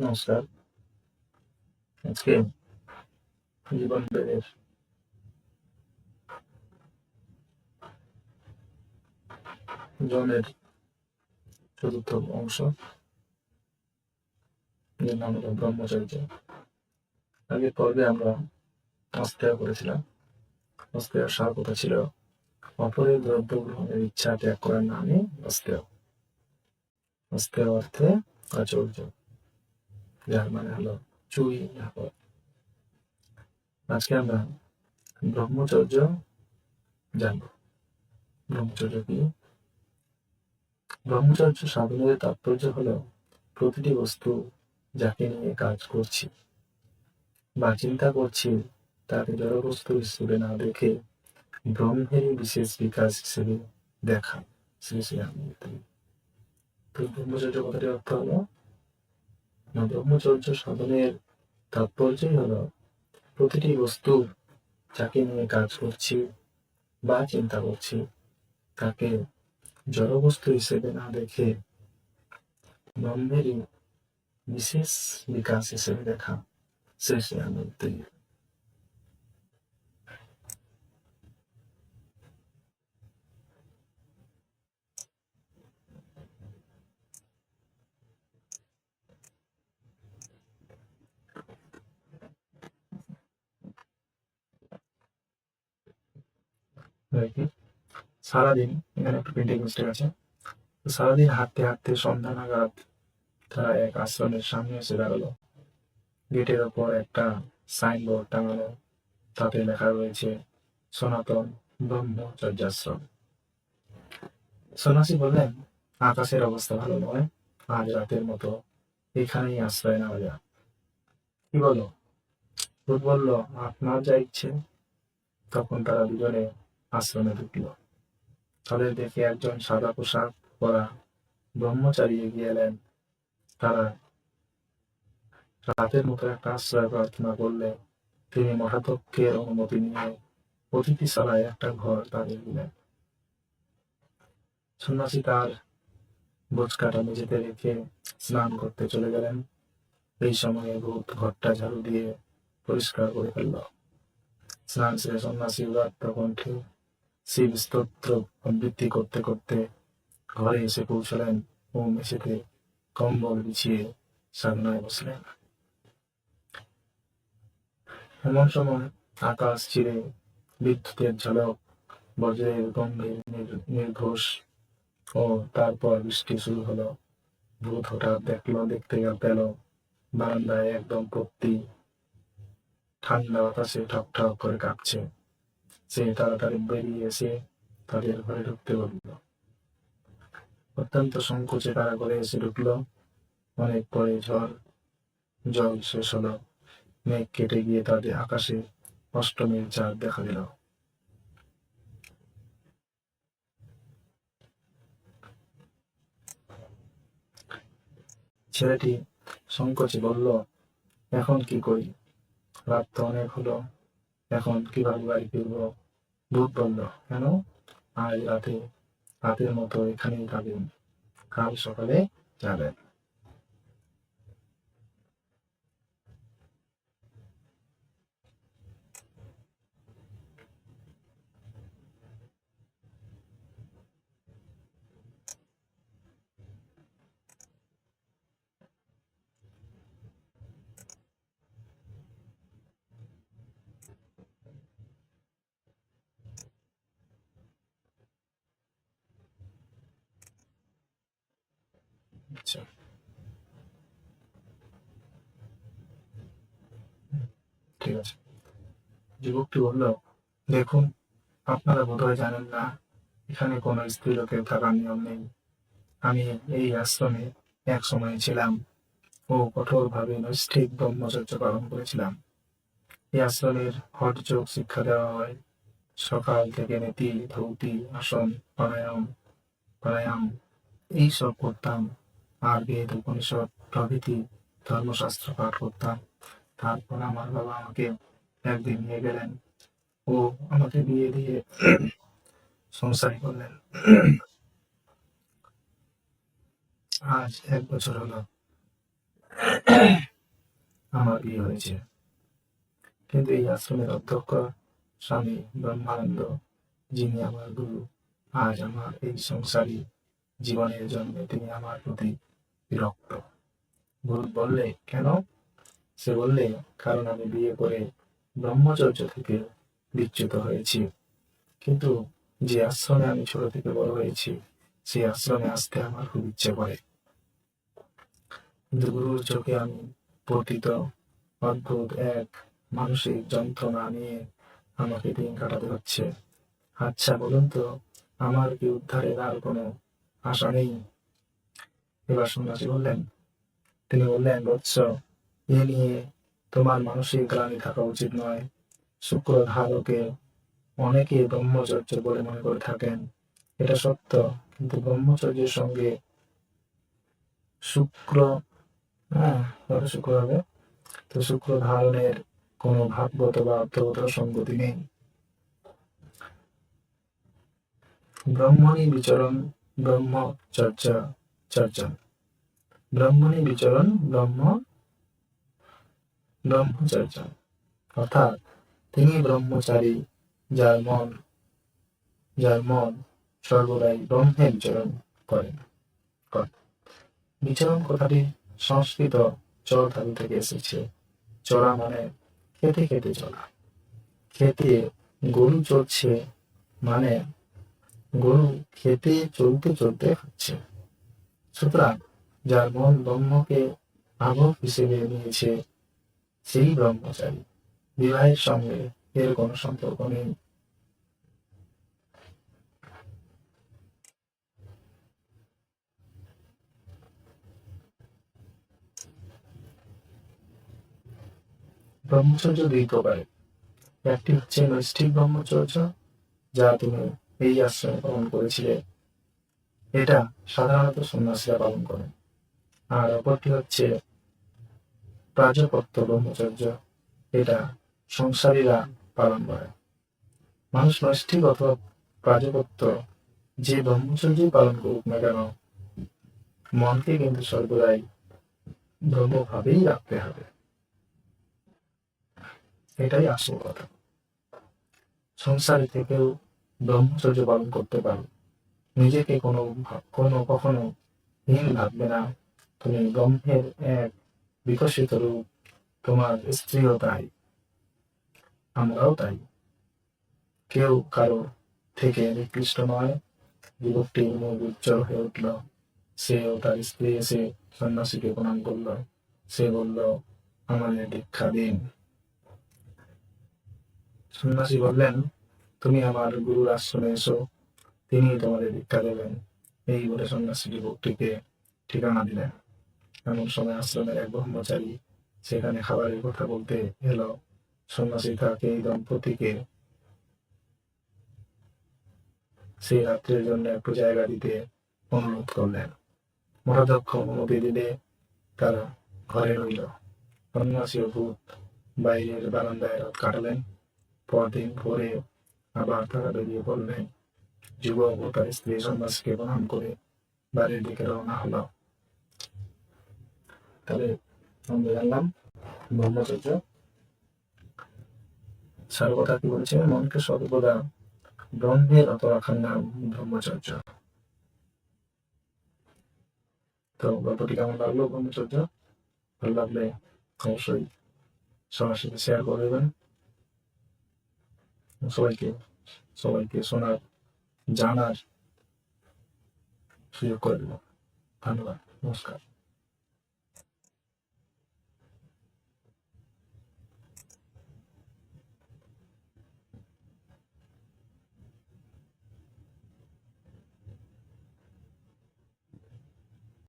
নমস্কার। আজকে জীবন বেগের জনের চতুর্থ অংশ এর নাম হলো ব্রহ্মচর্য। আগের পর্বে আমরা অস্তেয় করেছিলাম। অস্তেয় সার কথা ছিল, অপরের দ্রব্য গ্রহণের ইচ্ছা ত্যাগ করার নামই অস্তেয় অস্তেয় অর্থে আচর্য। যার মানে হলো চুই আজকে আমরা ব্রহ্মচর্য জানব ব্রহ্মচর্য কি ব্রহ্মচর্য সাধনের তাৎপর্য হলো প্রতিটি বস্তু যাকে নিয়ে কাজ করছি বা চিন্তা করছি তাকে জড় বস্তু হিসেবে না দেখে ব্রহ্মেরই বিশেষ বিকাশ হিসেবে দেখা শ্রী শ্রী ব্রহ্মচর্য কথাটি অর্থ হলো ব্রহ্মচর্য সাধনের তাৎপর্যই হলো প্রতিটি বস্তু যাকে নিয়ে কাজ করছি বা চিন্তা করছি, তাকে জড়বস্তু হিসেবে না দেখে ব্রহ্মেরই বিশেষ বিকাশ হিসেবে দেখা শেষে আনন্দ কি সারাদিন এখানে একটু প্রিন্টিং মিস্টেক আছে। সারাদিন হাঁটতে হাঁটতে সন্ধ্যা নাগাদ তারা এক আশ্রমের সামনে এসে দাঁড়াল। গেটের ওপর একটা সাইনবোর্ড টাঙানো। তাতে লেখা রয়েছে, সনাতন ব্রহ্মচর্যাশ্রম। সন্ন্যাসী বললেন, আকাশের অবস্থা ভালো নয়। আজ রাতের মতো এখানেই আশ্রয় নেওয়া যাক। কি বলো ভূত বলল, আপনার যা ইচ্ছে। তখন তারা দুজনে আশ্রমে ঢুকল। তাদের দেখে একজন সাদা পোশাক পরা ব্রহ্মচারী এগিয়ে এলেন। তারা রাতের মতো একটা আশ্রয় প্রার্থনা করলে তিনি মঠাধ্যক্ষের অনুমতি নিয়ে অতিথি অতিথিশালায় একটা ঘর তাদের দিলেন। সন্ন্যাসী তার বোঝকাটা মেঝেতে রেখে স্নান করতে চলে গেলেন। এই সময়ে ভূত ঘরটা ঝাড়ু দিয়ে পরিষ্কার করে ফেলল। স্নান শেষে সন্ন্যাসী উদাত্ত কণ্ঠে শিব স্তোত্র আবৃত্তি করতে করতে ঘরে এসে পৌঁছলেন ও মেঝেতে কম্বল বিছিয়ে সাধনায় বসলেন। এমন সময় আকাশ চিরে বিদ্যুতের ঝলক, বজ্রের গম্ভীর নির- নির্ঘোষ ও তারপর বৃষ্টি শুরু হলো। ভূত হঠাৎ দেখল, দেখতে পেল বারান্দায় একদম পত্তি ঠান্ডা বাতাসে ঠক ঠক করে কাঁপছে। সে তাড়াতাড়ি বেরিয়ে এসে তাদের ঘরে ঢুকতে বলল। অত্যন্ত সংকোচে তারা ঘরে এসে ঢুকলো। অনেক পরে ঝড়, জল শেষ হলো। মেঘ কেটে গিয়ে তাদের আকাশে অষ্টমীর চাঁদ দেখা দিল। ছেলেটি সংকোচে বলল, এখন কি করি? রাত তো অনেক হলো। এখন কীভাবে বাড়ি ফিরবো? ভূত বলল কেন? আজ রাতে রাতের মতো এখানেই থাকেন। কাল সকালে যাবেন। আচ্ছা ঠিক আছে। যুবকটি বলল, দেখুন, আপনারা বোধহয় জানেন না, এখানে স্ত্রী লোকের থাকার নিয়ম নেই। আমি এই আশ্রমে এক সময় ছিলাম ও কঠোরভাবে নৈষ্ঠিক ব্রহ্মচর্য পালন করেছিলাম। এই আশ্রমের হঠযোগ শিক্ষা দেওয়া হয়। সকাল থেকে নীতি, ধৌতি, আসন, প্রাণায়াম প্রাণায়াম এইসব করতাম। আর বেদ উপনিষদ প্রভৃতি ধর্মশাস্ত্র পাঠ করতাম। তারপর আমার বাবা আমাকে একদিন নিয়ে গেলেন ও আমাকে বিয়ে দিয়ে সংসারী করলেন। আজ এক বছর হলো আমার বিয়ে হয়েছে। কিন্তু এই আশ্রমের অধ্যক্ষ স্বামী ব্রহ্মানন্দ, যিনি আমার গুরু, আজ আমার এই সংসারী জীবনের জন্য তিনি আমার প্রতি বিরক্ত। গুরু বললে, কেন? সে বললে, কারণ আমি বিয়ে করে ব্রহ্মচর্য থেকে বিচ্যুত হয়েছি। কিন্তু যে আশ্রমে আমি ছোট থেকে বড় হয়েছি, সেই আশ্রমে আসতে আমার খুব ইচ্ছে করে। কিন্তু গুরুর চোখে আমি পতিত, অদ্ভুত এক মানসিক যন্ত্রণা নিয়ে আমাকে দিন কাটাতে হচ্ছে। আচ্ছা বলুন তো, আমার কি উদ্ধারের আর কোনো আশা নেই? এবার সন্ন্যাসী বললেন, তিনি বললেন, বৎস, এ নিয়ে তোমার মানসিক গ্লানি থাকা উচিত নয়। শুক্র ধারকে অনেকে ব্রহ্মচর্য বলে মনে করে থাকেন। এটা সত্য, কিন্তু ব্রহ্মচর্যের সঙ্গে শুক্র হ্যাঁ শুক্র হবে। তো শুক্র ধারণের কোনো ভাগবত বা অর্থগত সঙ্গতি নেই। ব্রহ্মণী বিচরণ ব্রহ্মচর্চা চর্চা। ব্রহ্মণী বিচরণ, ব্রহ্ম ব্রহ্মচর্চা অর্থাৎ তিনি ব্রহ্মচারী, যার মন যার মন সর্বদাই ব্রহ্মে বিচরণ করেন। বিচরণ কথাটি সংস্কৃত চর ধাতু থেকে এসেছে। চড়া মানে খেতে খেতে চলা খেতে গরু চড়ছে মানে গরু খেতে চলতে চলতে খাচ্ছে। সুতরাং যার মন ব্রহ্মকে আবহ হিসেবে নিয়েছে, সেই ব্রহ্মচারী। বিবাহের সঙ্গে এর কোনো সম্পর্ক নেই। ব্রহ্মচর্য দুই প্রকারের। একটি হচ্ছে নৈষ্ঠিক ব্রহ্মচর্য, যা তুমি এই আশ্রমে পালন করেছিলে। এটা সাধারণত সন্ন্যাসীরা পালন করে। আর অপরটি হচ্ছে প্রাজপত্য ব্রহ্মচর্য। এটা সংসারীরা পালন করে। মানুষ নৈষ্ঠিক অথবা প্রাজপত্য যে ব্রহ্মচর্যই পালন করুক না কেন, মনকে কিন্তু সর্বদাই ব্রহ্মভাবেই রাখতে হবে। এটাই আসল কথা। সংসারে থেকেও ব্রহ্মচর্য পালন করতে পারো। নিজেকে কোনো কোনো কখনো হীন ভাববে না। তুমি ব্রহ্মের এক বিকশিত রূপ। তোমার স্ত্রীও তাই। আমরাও তাই। কেউ কারও থেকে নিকৃষ্ট নয়। যুবকটির মুখ উজ্জ্বল হয়ে উঠল। সে ও তার স্ত্রী এসে সন্ন্যাসীকে প্রণাম করল। সে বলল, আমাদের দীক্ষা দিন। সন্ন্যাসী বললেন, তুমি আমার গুরুর আশ্রমে এসো। তিনি তোমাদের দীক্ষা দেবেন। এই বলে সন্ন্যাসী যুবকটিকে ঠিকানা দিলেন। এমন সময় আশ্রমের এক ব্রহ্মচারী সেখানে খাবারের কথা বলতে এলো। সন্ন্যাসী তাকে এই দম্পতিকে সেই রাত্রের জন্য একটু জায়গা দিতে অনুরোধ করলেন। মহাধ্যক্ষ অনুমতি দিলে তারা ঘরে রইল। সন্ন্যাসী ভূত বাইরের বারান্দায় রাত কাটালেন। পরদিন ভোরে আবার তারা বেরিয়ে পড়লেন। যুবক ও তার স্ত্রী সন্ন্যাসীকে প্রণাম করে বাড়ির দিকে রওনা হলো তাহলে আমরা জানলাম ব্রহ্মচর্য সর্বদা কি বলছে মনকে সর্বদা ব্রহ্মের অত রাখার নাম ব্রহ্মচর্য তো গল্পটি কেমন লাগল ব্রহ্মচর্য ভালো লাগলে অবশ্যই সবার সাথে শেয়ার করে দেবেন সবাইকে সবাইকে শোনার জানার সুযোগ করে দেব ধন্যবাদ নমস্কার